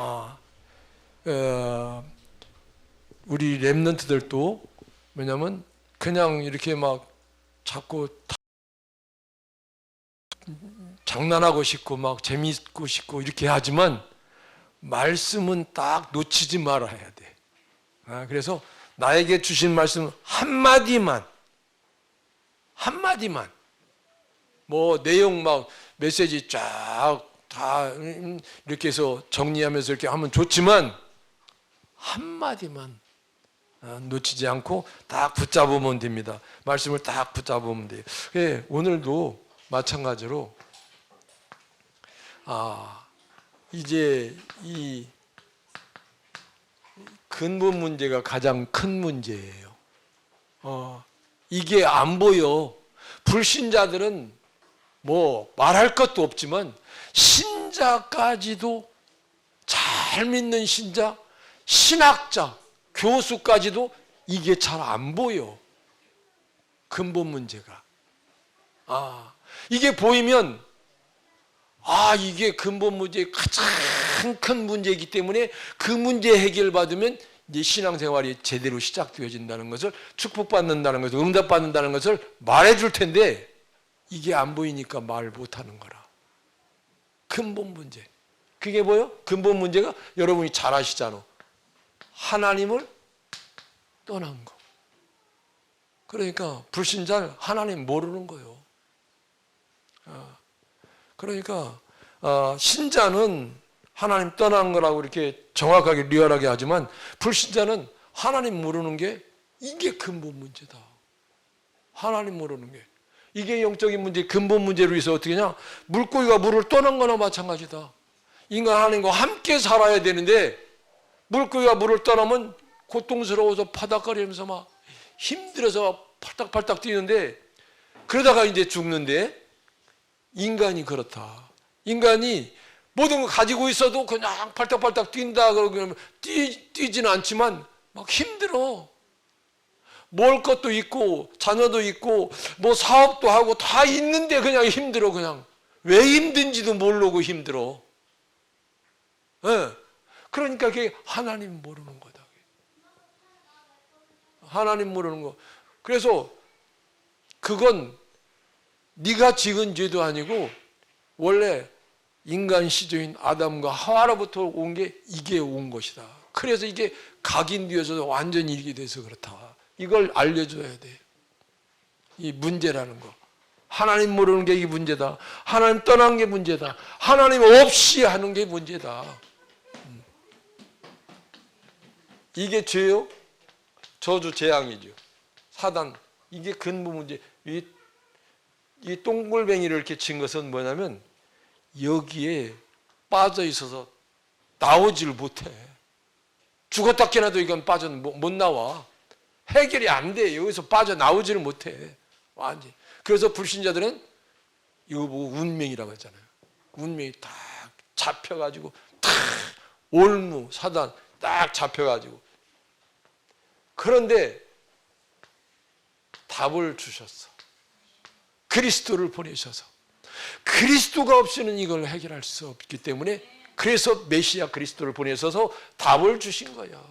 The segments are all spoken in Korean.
아, 어, 우리 랩런트들도 뭐냐면 그냥 이렇게 막 자꾸 다- 장난하고 싶고 막 재미있고 싶고 이렇게 하지만 말씀은 딱 놓치지 말아야 돼. 아, 그래서 나에게 주신 말씀 한 마디만 한 마디만 뭐 내용 막 메시지 쫙 다 이렇게 해서 정리하면서 이렇게 하면 좋지만 한 마디만 아, 놓치지 않고 딱 붙잡으면 됩니다. 말씀을 딱 붙잡으면 돼요. 예, 오늘도 마찬가지로 아 이제 이 근본 문제가 가장 큰 문제예요. 어, 이게 안 보여. 불신자들은 뭐 말할 것도 없지만 신자까지도 잘 믿는 신자, 신학자, 교수까지도 이게 잘 안 보여. 근본 문제가. 아, 이게 보이면 아, 이게 근본 문제의 가장 큰 문제이기 때문에 그 문제 해결 받으면 이제 신앙생활이 제대로 시작되어진다는 것을 축복받는다는 것을 응답받는다는 것을 말해줄 텐데 이게 안 보이니까 말 못하는 거라. 근본 문제. 그게 뭐요? 근본 문제가 여러분이 잘 아시잖아. 하나님을 떠난 거. 그러니까 불신자는 하나님 모르는 거예요. 아, 그러니까 어, 신자는 하나님 떠난 거라고 이렇게 정확하게 리얼하게 하지만 불신자는 하나님 모르는 게 이게 근본 문제다. 하나님 모르는 게 이게 영적인 문제 근본 문제로 해서 어떻게 냐 물고기가 물을 떠난 거나 마찬가지다. 인간 하나님과 함께 살아야 되는데 물고기가 물을 떠나면 고통스러워서 바닥거리면서 막 힘들어서 팔딱팔딱 뛰는데 그러다가 이제 죽는데 인간이 그렇다. 인간이 모든 걸 가지고 있어도 그냥 팔딱팔딱 뛴다 그러면 뛰, 뛰지는 않지만 막 힘들어. 먹을 것도 있고 자녀도 있고 뭐 사업도 하고 다 있는데 그냥 힘들어 그냥 왜 힘든지도 모르고 힘들어. 예. 그러니까 그게 하나님 모르는 거다. 하나님 모르는 거. 그래서 그건 네가 지은 죄도 아니고 원래 인간 시조인 아담과 하와로부터 온 게 이게 온 것이다. 그래서 이게 각인되어서 완전히 이렇게 돼서 그렇다. 이걸 알려줘야 돼. 이 문제라는 거. 하나님 모르는 게 이게 문제다. 하나님 떠난 게 문제다. 하나님 없이 하는 게 문제다. 음. 이게 죄요? 저주 재앙이죠. 사단. 이게 근본 문제. 이, 이 동글뱅이를 이렇게 친 것은 뭐냐면 여기에 빠져 있어서 나오지를 못해. 죽었다 깨나도 이건 빠져 못 나와. 해결이 안 돼. 여기서 빠져 나오지를 못해. 완전. 그래서 불신자들은 이거 보고 운명이라고 했잖아요. 운명이 딱 잡혀가지고 탁 올무 사단 딱 잡혀가지고 그런데 답을 주셨어. 그리스도를 보내셔서 그리스도가 없이는 이걸 해결할 수 없기 때문에 그래서 메시아 그리스도를 보내셔서 답을 주신 거야.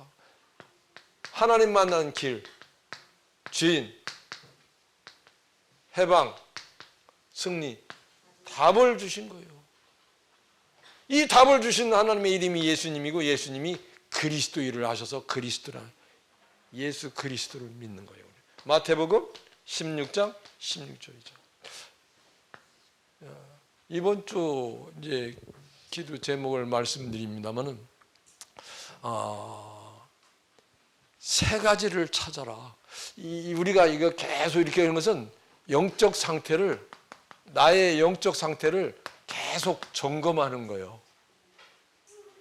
하나님 만나는 길, 주인, 해방, 승리, 답을 주신 거예요. 이 답을 주신 하나님의 이름이 예수님이고 예수님이 그리스도 일을 하셔서 그리스도란 예수 그리스도를 믿는 거예요. 마태복음 16장 16절이죠. 이번 주 이제 기도 제목을 말씀드립니다만은 아, 세 가지를 찾아라. 이 우리가 이거 계속 이렇게 하는 것은 영적 상태를 나의 영적 상태를 계속 점검하는 거예요.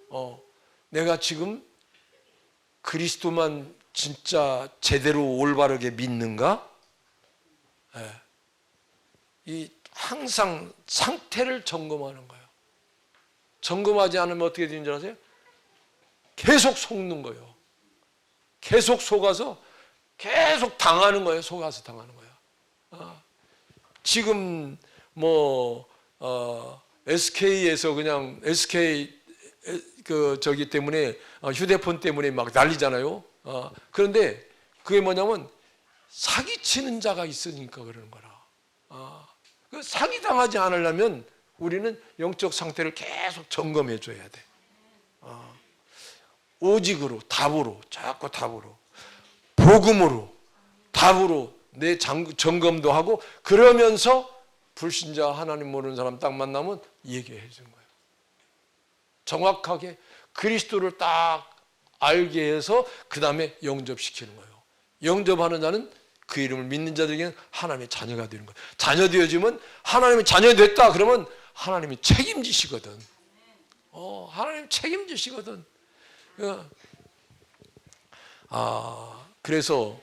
어, 내가 지금 그리스도만 진짜 제대로 올바르게 믿는가? 예. 이 항상 상태를 점검하는 거예요. 점검하지 않으면 어떻게 되는 줄 아세요? 계속 속는 거예요. 계속 속아서 계속 당하는 거예요. 속아서 당하는 거예요. 아, 지금 뭐 어, SK에서 그냥 SK 에, 그 저기 때문에 어, 휴대폰 때문에 막 난리잖아요. 어, 그런데 그게 뭐냐면 사기치는 자가 있으니까 그러는 거라. 어, 그 사기 당하지 않으려면 우리는 영적 상태를 계속 점검해 줘야 돼. 어, 오직으로 답으로 자꾸 답으로 복음으로 답으로 내 장- 점검도 하고 그러면서 불신자 하나님 모르는 사람 딱 만나면 얘기해 준 거예요. 정확하게 그리스도를 딱 알게 해서 그 다음에 영접시키는 거예요. 영접하는 자는 그 이름을 믿는 자들에게는 하나님의 자녀가 되는 거예요. 자녀 되어지면 하나님의 자녀 됐다 그러면 하나님이 책임지시거든. 어, 하나님 책임지시거든. 어. 아, 그래서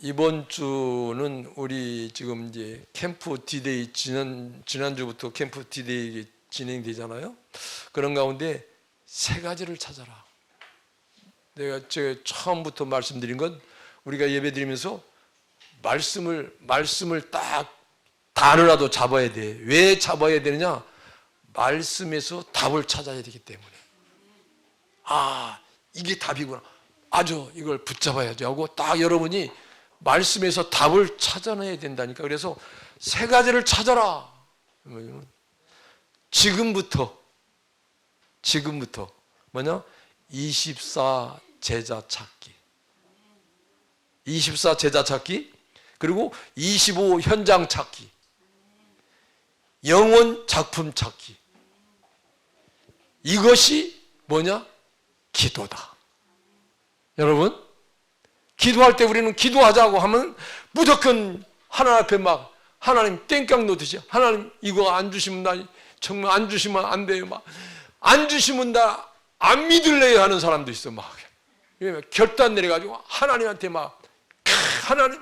이번 주는 우리 지금 이제 캠프 디데이 지난 지난주부터 캠프 디데이 진행되잖아요. 그런 가운데 세 가지를 찾아라. 내가 제 처음부터 말씀드린 건 우리가 예배드리면서 말씀을 말씀을 딱 단어라도 잡아야 돼. 왜 잡아야 되느냐? 말씀에서 답을 찾아야 되기 때문에. 아, 이게 답이구나. 아주 이걸 붙잡아야지 하고 딱 여러분이 말씀에서 답을 찾아내야 된다니까. 그래서 세 가지를 찾아라. 지금부터 지금부터 뭐냐? 24 제자 찾기. 24 제자 찾기. 그리고 25 현장 찾기. 영원 작품 찾기. 이것이 뭐냐? 기도다. 여러분, 기도할 때 우리는 기도하자고 하면 무조건 하나님 앞에 막 하나님 땡깡 놓듯이 하나님 이거 안 주시면 나 정말 안 주시면 안 돼요. 막 안 주시면 나 안 믿을래요 하는 사람도 있어 막. 결단 내려가지고 하나님한테 막 크, 하나님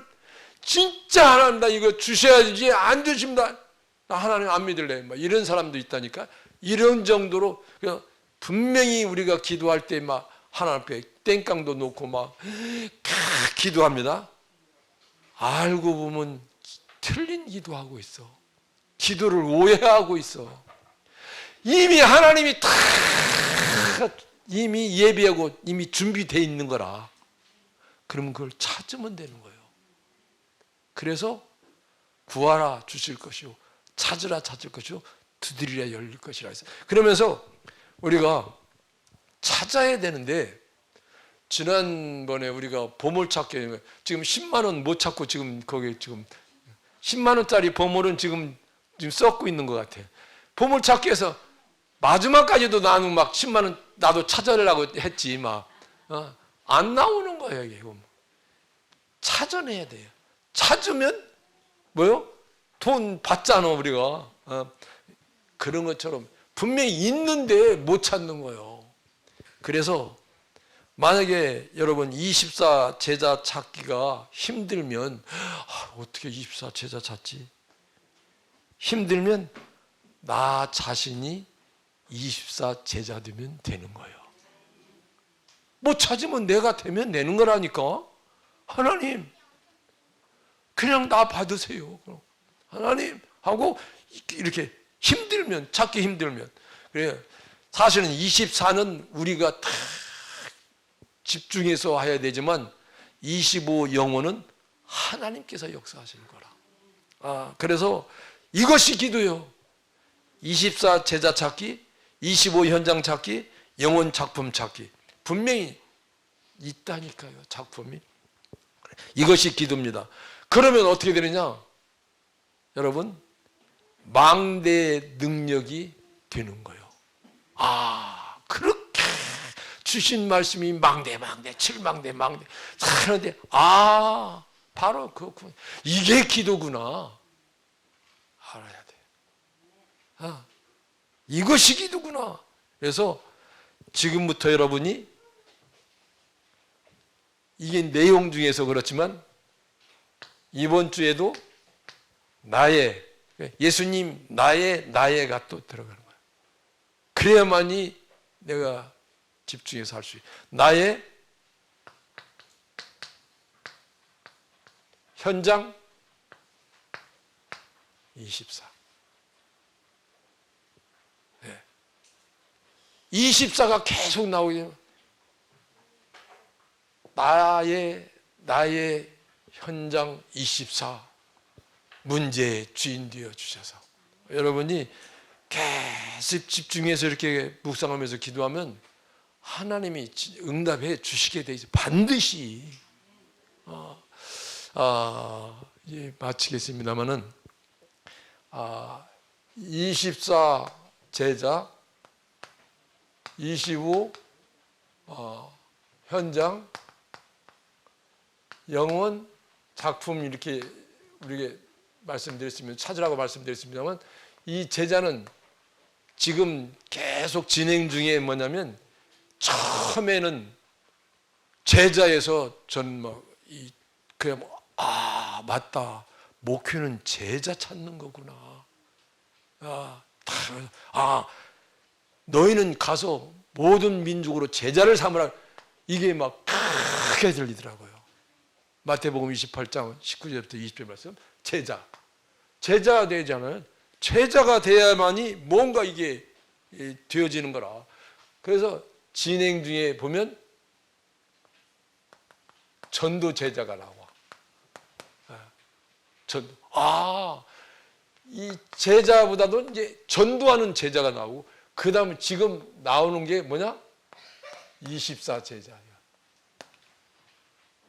진짜 하나님 나 이거 주셔야지 안 주시면 나, 나 하나님 안 믿을래요. 막 이런 사람도 있다니까. 이런 정도로 그냥 분명히 우리가 기도할 때 막 하나님 앞에 땡깡도 놓고 막 크, 기도합니다. 알고 보면 틀린 기도하고 있어. 기도를 오해하고 있어. 이미 하나님이 다 이미 예비하고 이미 준비되어 있는 거라. 그러면 그걸 찾으면 되는 거예요. 그래서 구하라 주실 것이요. 찾으라 찾을 것이요. 두드리라 열릴 것이라 했어요. 그러면서 우리가 찾아야 되는데 지난번에 우리가 보물 찾기 지금 10만 원 못 찾고 지금 거기 지금 10만 원짜리 보물은 지금 지금 썩고 있는 것 같아. 보물 찾기에서 마지막까지도 나는 막 10만 원 나도 찾아내려고 했지 막안 나오는 거예요 이게 찾아내야 돼요. 찾으면 뭐요? 돈 받잖아 우리가 어. 그런 것처럼 분명히 있는데 못 찾는 거예요. 그래서 만약에 여러분 24 제자 찾기가 힘들면 아, 어떻게 24 제자 찾지? 힘들면 나 자신이 24 제자 되면 되는 거예요. 못 찾으면 내가 되면 되는 거라니까. 하나님, 그냥 나 받으세요. 하나님 하고 이렇게 힘들면 찾기 힘들면 그래 사실은 24는 우리가 다 집중해서 해야 되지만 25 영혼은 하나님께서 역사하시는 거라. 아 그래서 이것이 기도요. 24 제자 찾기, 25 현장 찾기, 영혼 작품 찾기 분명히 있다니까요 작품이. 이것이 기도입니다. 그러면 어떻게 되느냐? 여러분 망대 능력이 되는 거예요. 아 그렇게 주신 말씀이 망대 망대 칠망대 망대 하는데 아 바로 그렇군 이게 기도구나 알아야 돼. 아 이것이 기도구나. 그래서 지금부터 여러분이 이게 내용 중에서 그렇지만 이번 주에도 나의 예수님 나의 나의가 또 들어가는 거야. 그래야만이 내가 집중해서 할 수 있어. 나의 현장 24. 네. 24가 계속 나오게 나의 나의 현장 24 문제의 주인 되어 주셔서. 여러분이 계속 집중해서 이렇게 묵상하면서 기도하면 하나님이 응답해 주시게 돼 있어. 반드시. 아, 아, 예, 마치겠습니다만은 아, 24 제자 25 어, 현장 영원 작품 이렇게 우리에게 말씀드렸으면 찾으라고 말씀드렸습니다만 이 제자는 지금 계속 진행 중에 뭐냐면 처음에는 제자에서 전뭐이 그냥 뭐 아 맞다. 목회는 제자 찾는 거구나. 아, 다, 아 너희는 가서 모든 민족으로 제자를 삼으라. 이게 막 크게 들리더라고요. 마태복음 28장 19절부터 20절 말씀 제자 제자가 되잖아요. 제자가 돼야만이 뭔가 이게 되어지는 거라. 그래서 진행 중에 보면 전도 제자가 나와. 전도. 아, 이 제자보다도 이제 전도하는 제자가 나오고 그 다음에 지금 나오는 게 뭐냐? 24 제자야.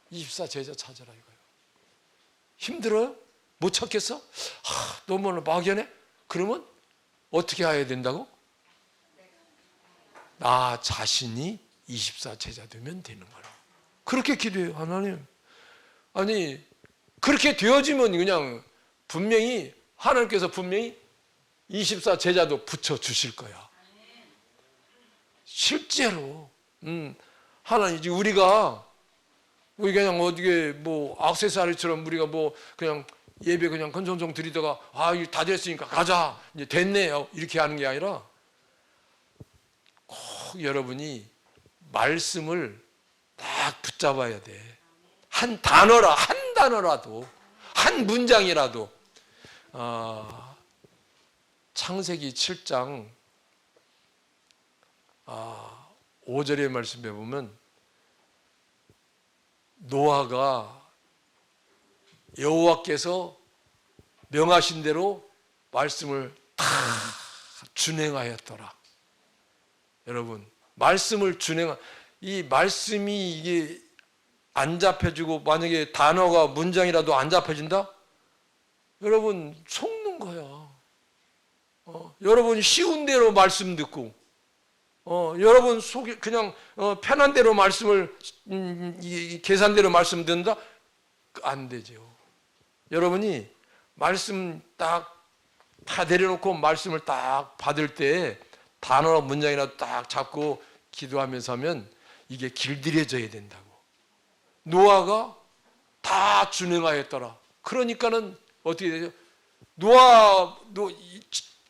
24 제자 찾아라 이거예요. 힘들어요? 못 찾겠어? 하, 너무 막연해? 그러면 어떻게 해야 된다고? 나 자신이 24 제자 되면 되는 거라. 그렇게 기도해요, 하나님. 아니, 그렇게 되어지면 그냥 분명히 하나님께서 분명히 24 제자도 붙여 주실 거야. 실제로 음, 하나님 우리가 우리 그냥 어디게 뭐 악세사리처럼 우리가 뭐 그냥 예배 그냥 건성성 드리다가 아 다 됐으니까 가자. 이제 됐네요. 이렇게 하는 게 아니라 꼭 여러분이 말씀을 딱 붙잡아야 돼. 한 단어라 한 단어라도 한 문장이라도. 아, 창세기 7장 아, 5절의 말씀에 보면 노아가 여호와께서 명하신 대로 말씀을 다 준행하였더라. 여러분, 말씀을 준행한 이 말씀이 이게 안 잡혀지고 만약에 단어가 문장이라도 안 잡혀진다? 여러분 속는 거야. 어, 여러분 쉬운 대로 말씀 듣고 어, 여러분 속이 그냥 어, 편한 대로 말씀을 음, 이, 이 계산대로 말씀 듣는다 안 되죠. 여러분이 말씀 딱 다 내려놓고 말씀을 딱 받을 때 단어나 문장이나 딱 잡고 기도하면서 하면 이게 길들여져야 된다고. 노아가 다 준행하였더라. 그러니까는 어떻게 되죠? 노아 노,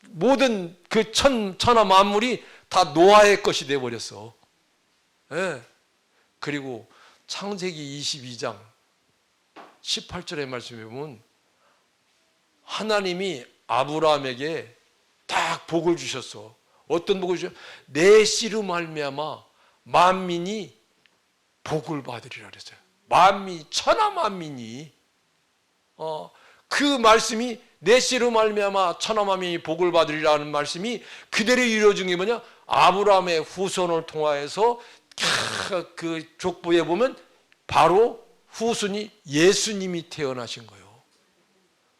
모든 그 천, 천하 만물이 다 노아의 것이 돼 버렸어. 예. 그리고 창세기 22장 18절의 말씀에 보면 하나님이 아브라함에게 딱 복을 주셨어. 어떤 복을 주셨어? 내 씨로 말미암아 만민이 복을 받으리라 그랬어요. 만민 천하 만민이 어, 그 말씀이 내 씨로 말미암아 천하 만민이 복을 받으리라는 말씀이 그대로 이루어진 게 뭐냐? 아브라함의 후손을 통하여서 그 족보에 보면 바로 후손이 예수님이 태어나신 거예요.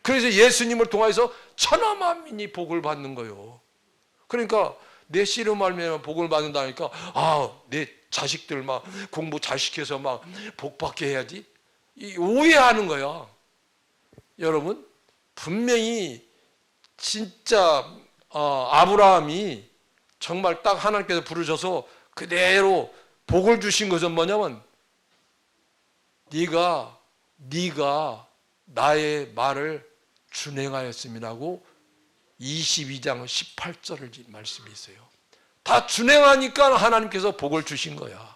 그래서 예수님을 통하여서 천하 만민이 복을 받는 거예요. 그러니까 내 씨로 말미암아 복을 받는다니까 아 내 자식들 막 공부 잘 시켜서 막 복 받게 해야지 오해하는 거야. 여러분 분명히 진짜 어, 아브라함이 정말 딱 하나님께서 부르셔서 그대로 복을 주신 것은 뭐냐면 네가 네가 나의 말을 준행하였음이라고 22장 18절을 말씀이 있어요. 다 준행하니까 하나님께서 복을 주신 거야.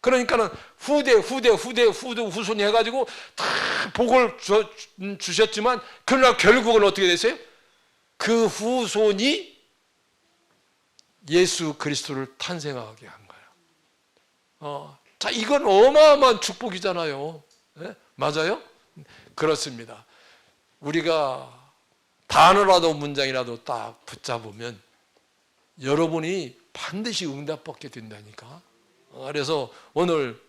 그러니까는 후대 후대 후대 후대 후손이 해가지고 다 복을 주, 주셨지만 그러나 결국은 어떻게 됐어요? 그 후손이 예수 그리스도를 탄생하게 한 거예요. 어, 자, 이건 어마어마한 축복이잖아요. 예? 맞아요? 그렇습니다. 우리가 단어라도 문장이라도 딱 붙잡으면 여러분이 반드시 응답받게 된다니까. 어, 그래서 오늘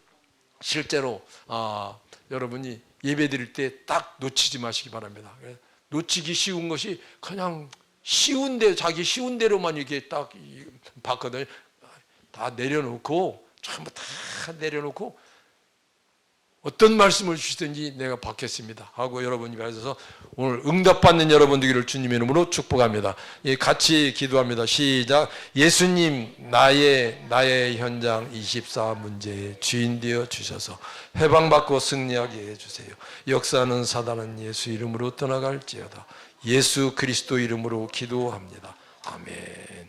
실제로 아, 여러분이 예배 드릴 때 딱 놓치지 마시기 바랍니다. 예, 놓치기 쉬운 것이 그냥 쉬운 데 자기 쉬운 대로만 이렇게 딱 이- 봤거든요. 다 내려놓고 전부 다 내려놓고 어떤 말씀을 주시든지 내가 받겠습니다 하고 여러분이 가셔서 오늘 응답받는 여러분 되기를 주님의 이름으로 축복합니다. 예, 같이 기도합니다. 시작. 예수님 나의 나의 현장 24 문제의 주인 되어 주셔서 해방받고 승리하게 해 주세요. 역사는 사단은 예수 이름으로 떠나갈지어다. 예수 그리스도 이름으로 기도합니다. 아멘.